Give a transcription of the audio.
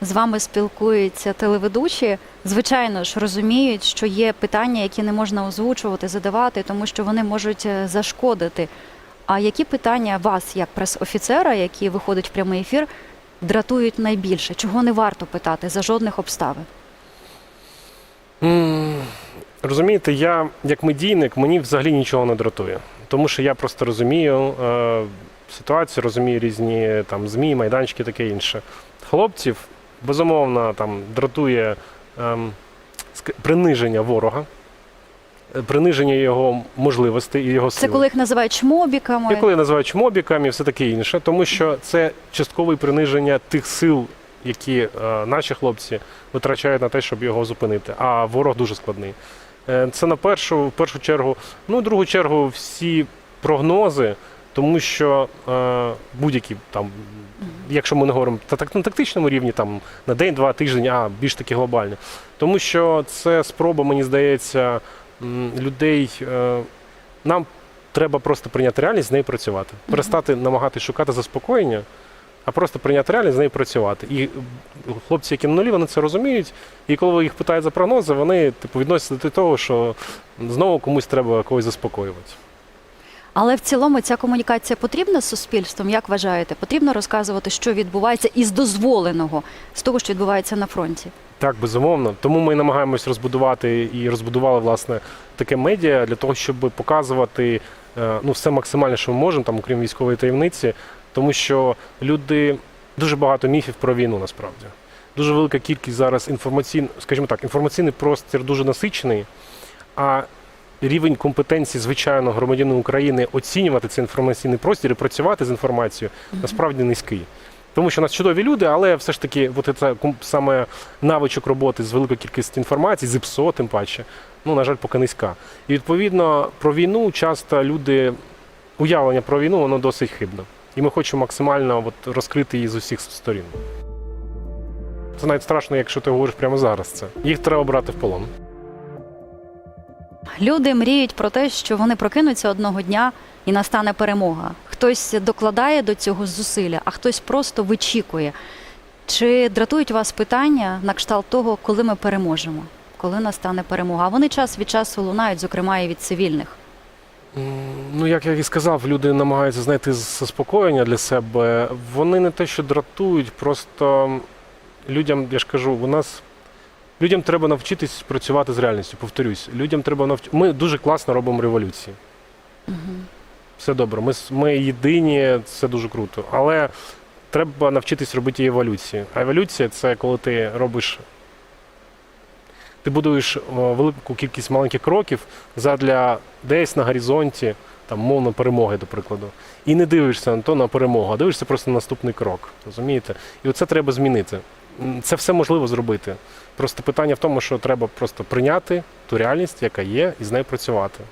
з вами спілкуються телеведучі, звичайно ж розуміють, що є питання, які не можна озвучувати, задавати, тому що вони можуть е, зашкодити. А які питання вас, як прес-офіцера, який виходить в прямий ефір, дратують найбільше? Чого не варто питати за жодних обставин? Розумієте, я як медійник мені взагалі нічого не дратує. Тому що я просто розумію е, ситуацію, розумію різні там ЗМІ, майданчики, таке інше. Хлопців безумовно там дратує ем, приниження ворога, е, приниження його можливостей і його Це коли їх називають чмобіками. І коли називають мобіками і все таке інше, тому що це часткове приниження тих сил, які е, наші хлопці витрачають на те, щоб його зупинити. А ворог дуже складний. Е, це на першу, в першу чергу, ну, в другу чергу, всі прогнози, тому що е, будь-які там, якщо ми не говоримо та так на тактичному рівні, там на день, два тиждень, а більш таки глобальні. Тому що це спроба, мені здається, людей. Е, нам треба просто прийняти реальність, з нею працювати. Перестати намагатися шукати заспокоєння, а просто прийняти реальність, з нею працювати. І хлопці, які на нулі, вони це розуміють. І коли їх питають за прогнози, вони типу відносяться до того, що знову комусь треба когось заспокоювати. Але в цілому ця комунікація потрібна з суспільством, як вважаєте? Потрібно розказувати, що відбувається із дозволеного, з того, що відбувається на фронті. Так, безумовно. Тому ми намагаємось розбудувати і розбудували власне таке медіа для того, щоб показувати е, ну, все максимально, що ми можемо, там, окрім військової таємниці, тому що люди дуже багато міфів про війну насправді. Дуже велика кількість зараз інформаційно, скажімо так, інформаційний простір дуже насичений, а рівень компетенції звичайного громадянина України оцінювати цей інформаційний простір і працювати з інформацією насправді низький. Тому що у нас чудові люди, але все ж таки, от це саме навичок роботи з великою кількістю інформації, з ІПСО, тим паче, ну, на жаль, поки низька. І відповідно про війну часто люди, уявлення про війну, воно досить хибне. І ми хочемо максимально от, розкрити її з усіх сторін. Це навіть страшно, якщо ти говориш прямо зараз це. Їх треба брати в полон. Люди мріють про те, що вони прокинуться одного дня і настане перемога. Хтось докладає до цього зусилля, а хтось просто вичікує. Чи дратують вас питання на кшталт того, коли ми переможемо, коли настане перемога? А вони час від часу лунають, зокрема і від цивільних. Ну, як я і сказав, люди намагаються знайти заспокоєння для себе. Вони не те, що дратують, просто людям, я ж кажу, у нас людям треба навчитись працювати з реальністю. Повторюсь, людям треба навч... Ми дуже класно робимо революції. Все добре. Ми, ми єдині, це дуже круто. Але треба навчитись робити і еволюцію. А еволюція це коли ти робиш. Ти будуєш велику кількість маленьких кроків задля десь на горизонті, там, мовно, перемоги, до прикладу. І не дивишся на то на перемогу, а дивишся просто на наступний крок. Розумієте? І оце треба змінити. Це все можливо зробити. Просто питання в тому, що треба просто прийняти ту реальність, яка є, і з нею працювати.